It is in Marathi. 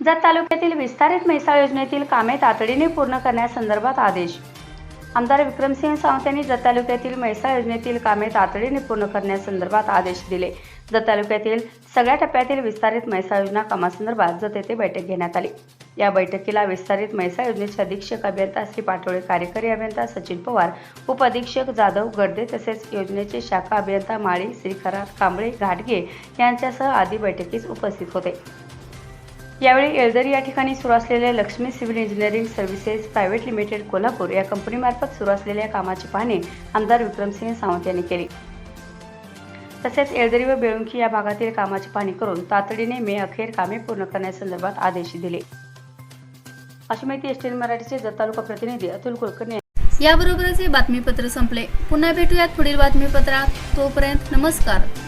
जत तालुक्यातील विस्तारित म्हैसाळ योजनेतील कामे तातडीने पूर्ण करण्यासंदर्भात आदेश. आमदार विक्रमसिंह सावंत यांनी जत तालुक्यातील म्हैसाळ योजनेतील कामे तातडीने पूर्ण करण्यासंदर्भात आदेश दिले. जत तालुक्यातील सगळ्या टप्प्यातील विस्तारित म्हैसाळ योजना कामासंदर्भात जत येथे बैठक घेण्यात आली. या बैठकीला विस्तारित म्हैसाळ योजनेचे अधीक्षक अभियंता श्री पाटोळे कार्यकारी अभियंता सचिन पवार उपअधीक्षक जाधव गर्दे तसेच योजनेचे शाखा अभियंता माळी श्रीखरा कांबळे घाटगे यांच्यासह आदी बैठकीस उपस्थित होते. यावेळी येळदरी या ठिकाणी सुरू असलेल्या Lakshmi civil engineering services private limited Kolhapur या कंपनीमार्फत सुरू असलेल्या कामाची पाहणी आमदार विक्रमसिंह सावंत यांनी केली. तसेच येळदरी व बेळुंकी या भागातील कामाची पाहणी करून तातडीने मे अखेर कामे पूर्ण करण्यासंदर्भात आदेश दिले. अशी माहिती एस मराठीचे जत तालुका प्रतिनिधी अतुल कुलकर्णी याबरोबरच हे बातमीपत्र संपले. पुन्हा भेटूयात पुढील बातमीपत्रात. तोपर्यंत नमस्कार.